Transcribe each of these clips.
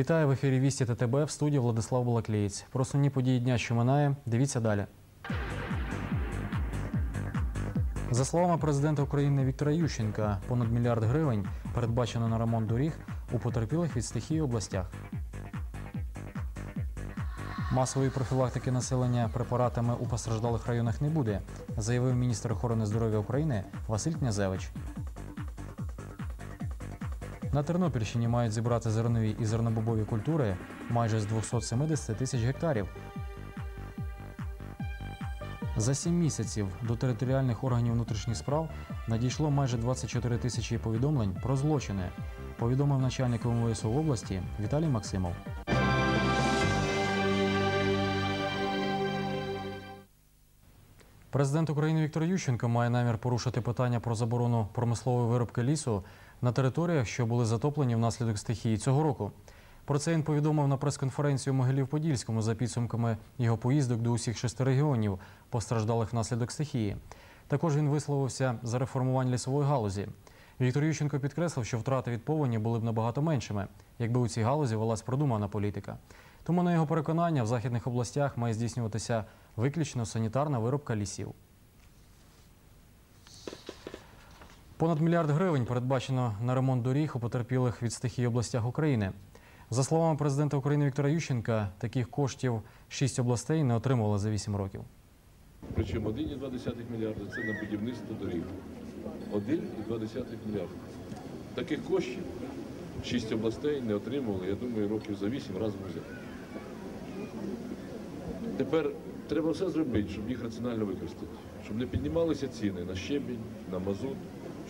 Вітаю в ефірі Вісті ТТБ в студії Владислав Балаклієць. Про основні події дня, що минає, дивіться далі. За словами президента України Віктора Ющенка, понад мільярд гривень передбачено на ремонт доріг у потерпілих від стихії областях. Масової профілактики населення препаратами у постраждалих районах не буде, заявив міністр охорони здоров'я України Василь Князевич. На Тернопільщині мають зібрати зернові і зернобобові культури майже з 270 тисяч гектарів. За сім місяців до територіальних органів внутрішніх справ надійшло майже 24 тисячі повідомлень про злочини, повідомив начальник МВС області Віталій Максимов. Президент України Віктор Ющенко має намір порушити питання про заборону промислової виробки лісу на територіях, що були затоплені внаслідок стихії цього року. Про це він повідомив на прес-конференції у Могилів-Подільському за підсумками його поїздок до усіх шести регіонів, постраждалих внаслідок стихії. Також він висловився за реформування лісової галузі. Віктор Ющенко підкреслив, що втрати від повені були б набагато меншими, якби у цій галузі велась продумана політика. Тому, на його переконання, в західних областях має здійснюватися виключно санітарна виробка лісів. Понад мільярд гривень передбачено на ремонт доріг у потерпілих від стихії областях України. За словами президента України Віктора Ющенка, таких коштів шість областей не отримували за вісім років. Причому 1,2 мільярда це на будівництво доріг. 1,2 мільярда. Таких коштів шість областей не отримували, я думаю, років за вісім разом взяти. Тепер треба все зробити, щоб їх раціонально використати. Щоб не піднімалися ціни на щебінь, на мазут,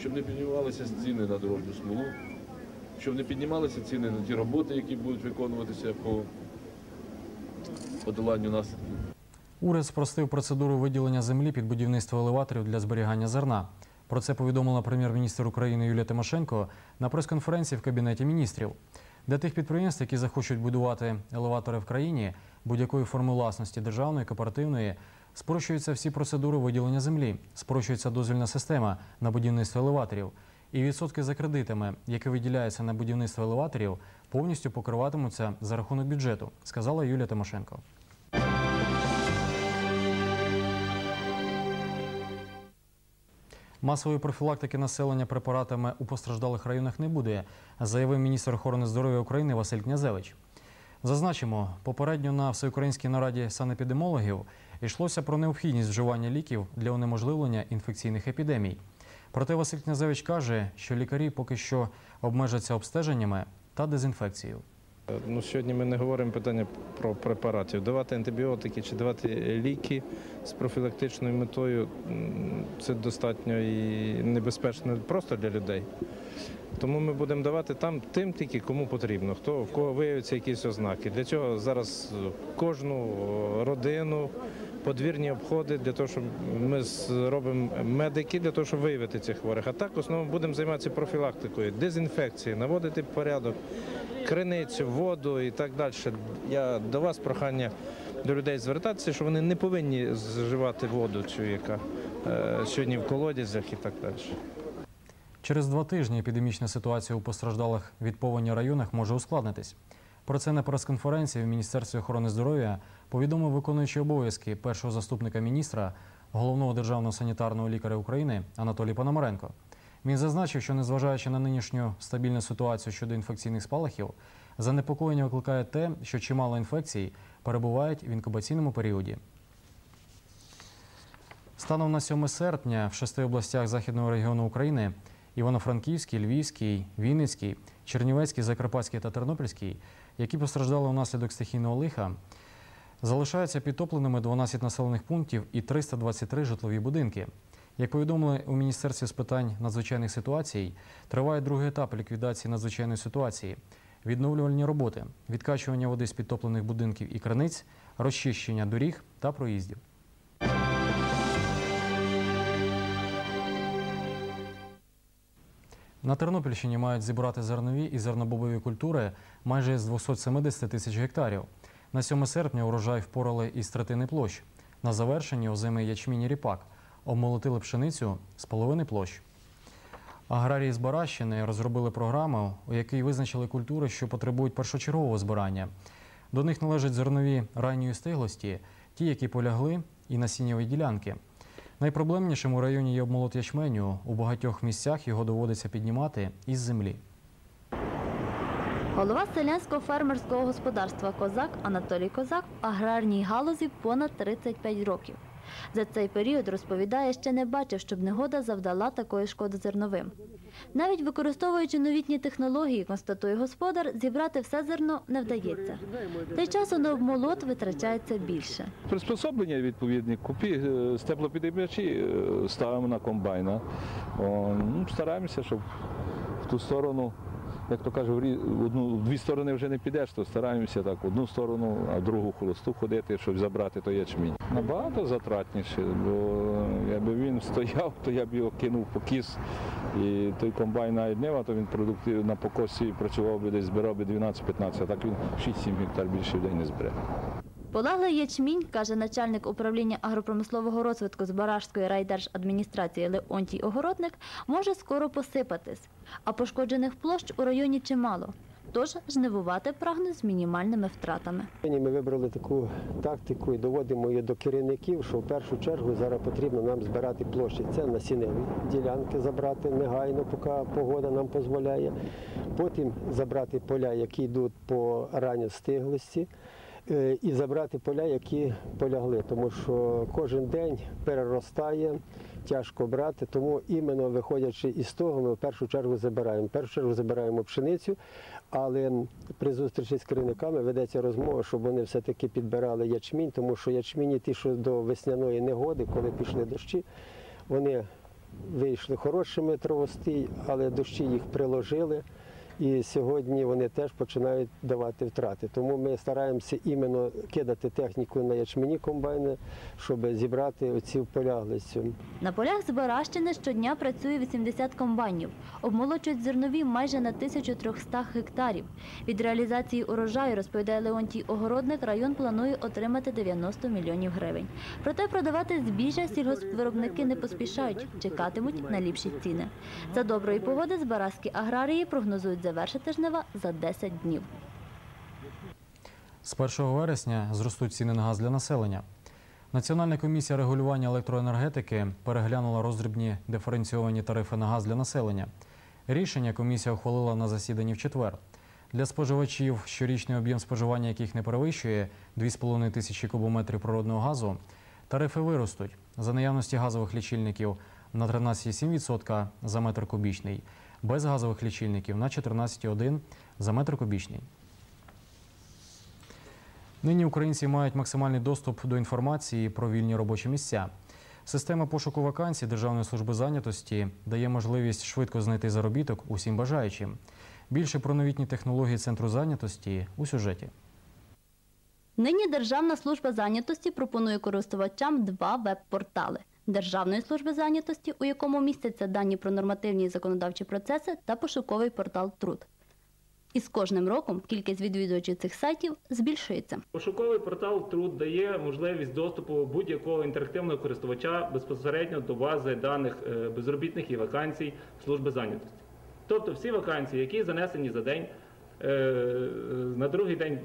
щоб не піднімалися ціни на дорожню смолу, щоб не піднімалися ціни на ті роботи, які будуть виконуватися по подоланню наслідків. Уряд спростив процедуру виділення землі під будівництво елеваторів для зберігання зерна. Про це повідомила прем'єр-міністр України Юлія Тимошенко на прес-конференції в Кабінеті міністрів. Для тих підприємств, які захочуть будувати елеватори в країні будь-якої форми власності державної, кооперативної, спрощуються всі процедури виділення землі, спрощується дозвільна система на будівництво елеваторів. І відсотки за кредитами, які виділяються на будівництво елеваторів, повністю покриватимуться за рахунок бюджету, сказала Юлія Тимошенко. Масової профілактики населення препаратами у постраждалих районах не буде, заявив міністр охорони здоров'я України Василь Князевич. Зазначимо, попередньо на всеукраїнській нараді санепідемологів йшлося про необхідність вживання ліків для унеможливлення інфекційних епідемій. Проте Василь Князевич каже, що лікарі поки що обмежаться обстеженнями та дезінфекцією. Ну, сьогодні ми не говоримо питання про препаратів. Давати антибіотики чи давати ліки з профілактичною метою це достатньо і небезпечно просто для людей. Тому ми будемо давати там тим тільки кому потрібно, хто в кого виявляться якісь ознаки. Для цього зараз кожну родину, подвірні обходи для того, щоб ми зробимо медики для того, щоб виявити цих хворих. А так в основному будемо займатися профілактикою, дезінфекцією, наводити порядок, криницю, воду і так далі. Я до вас прохання до людей звертатися, що вони не повинні зживати воду, цю яка е, сьогодні в колодязях і так далі. Через два тижні епідемічна ситуація у постраждалих від повені районах може ускладнитись. Про це на прес-конференції в Міністерстві охорони здоров'я повідомив виконуючий обов'язки першого заступника міністра, головного державного санітарного лікаря України Анатолій Пономаренко. Він зазначив, що незважаючи на нинішню стабільну ситуацію щодо інфекційних спалахів, занепокоєння викликає те, що чимало інфекцій перебувають в інкубаційному періоді. Станом на 7 серпня в шести областях західного регіону України Івано-Франківський, Львівський, Вінницький, Чернівецький, Закарпатський та Тернопільський, які постраждали внаслідок стихійного лиха, залишаються підтопленими 12 населених пунктів і 323 житлові будинки. Як повідомили у Міністерстві з питань надзвичайних ситуацій, триває другий етап ліквідації надзвичайної ситуації, відновлювальні роботи, відкачування води з підтоплених будинків і криниць, розчищення доріг та проїздів. На Тернопільщині мають зібрати зернові і зернобобові культури майже з 270 тисяч гектарів. На 7 серпня урожай впорали із третини площ. На завершенні озими ячмінь і ріпак. Обмолотили пшеницю з половини площ. Аграрії з Баращини розробили програму, у якій визначили культури, що потребують першочергового збирання. До них належать зернові ранньої стиглості, ті, які полягли, і насіннєві ділянки. Найпроблемнішим у районі є обмолот ячменю. У багатьох місцях його доводиться піднімати із землі. Голова селянського фермерського господарства Козак Анатолій Козак в аграрній галузі понад 35 років. За цей період розповідає, ще не бачив, щоб негода завдала такої шкоди зерновим. Навіть використовуючи новітні технології, констатує господар, зібрати все зерно не вдається. Та й часу на обмолот витрачається більше. Приспособлення відповідні, купі е, з теплопідіймачі е, ставимо на комбайна. Ну, стараємося, щоб в ту сторону, як то кажуть, в одну, в дві сторони вже не підеш, то стараємося так, в одну сторону, а в другу холосту ходити, щоб забрати той ячмінь. Набагато затратніше, бо якби він стояв, то я б його кинув по кіс. І той комбайн навіть а то він продуктив на покосі працював би десь збирав би 12-15, а так він 6-7 гектар більше в день не збере. Полаглий ячмінь, каже начальник управління агропромислового розвитку з Барашської райдержадміністрації Леонтій Огородник, може скоро посипатись, а пошкоджених площ у районі чимало. Тож жнивувати прагне з мінімальними втратами. Ми вибрали таку тактику і доводимо її до керівників, що в першу чергу зараз потрібно нам збирати площі. Це насінневі ділянки забрати негайно, поки погода нам дозволяє. Потім забрати поля, які йдуть по ранньостиглості, е, і забрати поля, які полягли, тому що кожен день переростає, тяжко брати. Тому іменно виходячи із того, ми в першу чергу забираємо. В першу чергу забираємо пшеницю, але при зустрічі з керівниками ведеться розмова, щоб вони все-таки підбирали ячмінь, тому що ячміні ті, що до весняної негоди, коли пішли дощі, вони вийшли хорошими травостій, але дощі їх приложили. І сьогодні вони теж починають давати втрати. Тому ми стараємося іменно кидати техніку на ячмені комбайни, щоб зібрати оці поляглицю. На полях з Баращини щодня працює 80 комбайнів. Обмолочують зернові майже на 1300 гектарів. Від реалізації урожаю, розповідає Леонтій Огородник, район планує отримати 90 мільйонів гривень. Проте продавати збіжжя сільгоспвиробники не поспішають, чекатимуть на ліпші ціни. За доброї погоди збаразькі аграрії прогнозують завершити жнива за 10 днів. З 1 вересня зростуть ціни на газ для населення. Національна комісія регулювання електроенергетики переглянула роздрібні диференційовані тарифи на газ для населення. Рішення комісія ухвалила на засіданні в четвер. Для споживачів, щорічний об'єм споживання яких не перевищує 2,5 тисячі кубометрів природного газу, тарифи виростуть за наявності газових лічильників на 13,7% за метр кубічний, без газових лічильників на 14,1% за метр кубічний. Нині українці мають максимальний доступ до інформації про вільні робочі місця. Система пошуку вакансій Державної служби зайнятості дає можливість швидко знайти заробіток усім бажаючим. Більше про новітні технології центру зайнятості у сюжеті. Нині Державна служба зайнятості пропонує користувачам два веб-портали. Державної служби зайнятості, у якому містяться дані про нормативні і законодавчі процеси, та пошуковий портал Труд. І з кожним роком кількість відвідувачів цих сайтів збільшується. Пошуковий портал Труд дає можливість доступу будь-якого інтерактивного користувача безпосередньо до бази даних е, безробітних і вакансій служби зайнятості. Тобто всі вакансії, які занесені за день, е, на другий день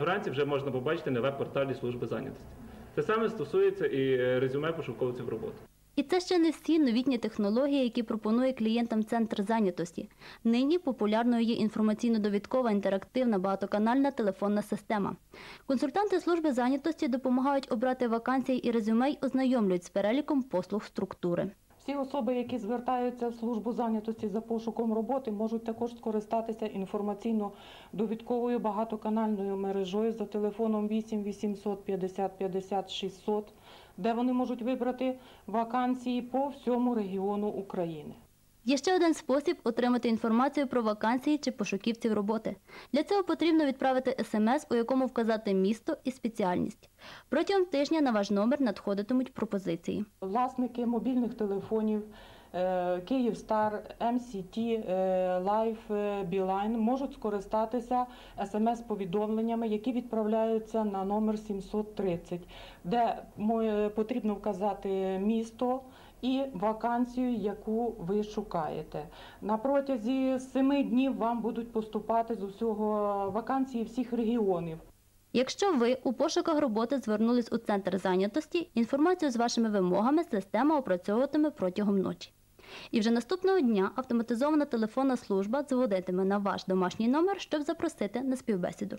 вранці вже можна побачити на веб-порталі служби зайнятості. Це саме стосується і е, резюме пошуковців роботи. І це ще не всі новітні технології, які пропонує клієнтам центр зайнятості. Нині популярною є інформаційно-довідкова інтерактивна багатоканальна телефонна система. Консультанти служби зайнятості допомагають обрати вакансії і резюме й ознайомлюють з переліком послуг структури. Всі особи, які звертаються в службу зайнятості за пошуком роботи, можуть також скористатися інформаційно-довідковою багатоканальною мережою за телефоном 8 800 50 50 600, де вони можуть вибрати вакансії по всьому регіону України. Є ще один спосіб отримати інформацію про вакансії чи пошуківців роботи. Для цього потрібно відправити смс, у якому вказати місто і спеціальність. Протягом тижня на ваш номер надходитимуть пропозиції. Власники мобільних телефонів, е, Київстар, МСТ, е, Лайф, е, Білайн можуть скористатися смс-повідомленнями, які відправляються на номер 730, де потрібно вказати місто і вакансію, яку ви шукаєте. На протязі семи днів вам будуть поступати з усього вакансії всіх регіонів. Якщо ви у пошуках роботи звернулись у центр зайнятості, інформацію з вашими вимогами система опрацьовуватиме протягом ночі. І вже наступного дня автоматизована телефонна служба дзвонитиме на ваш домашній номер, щоб запросити на співбесіду.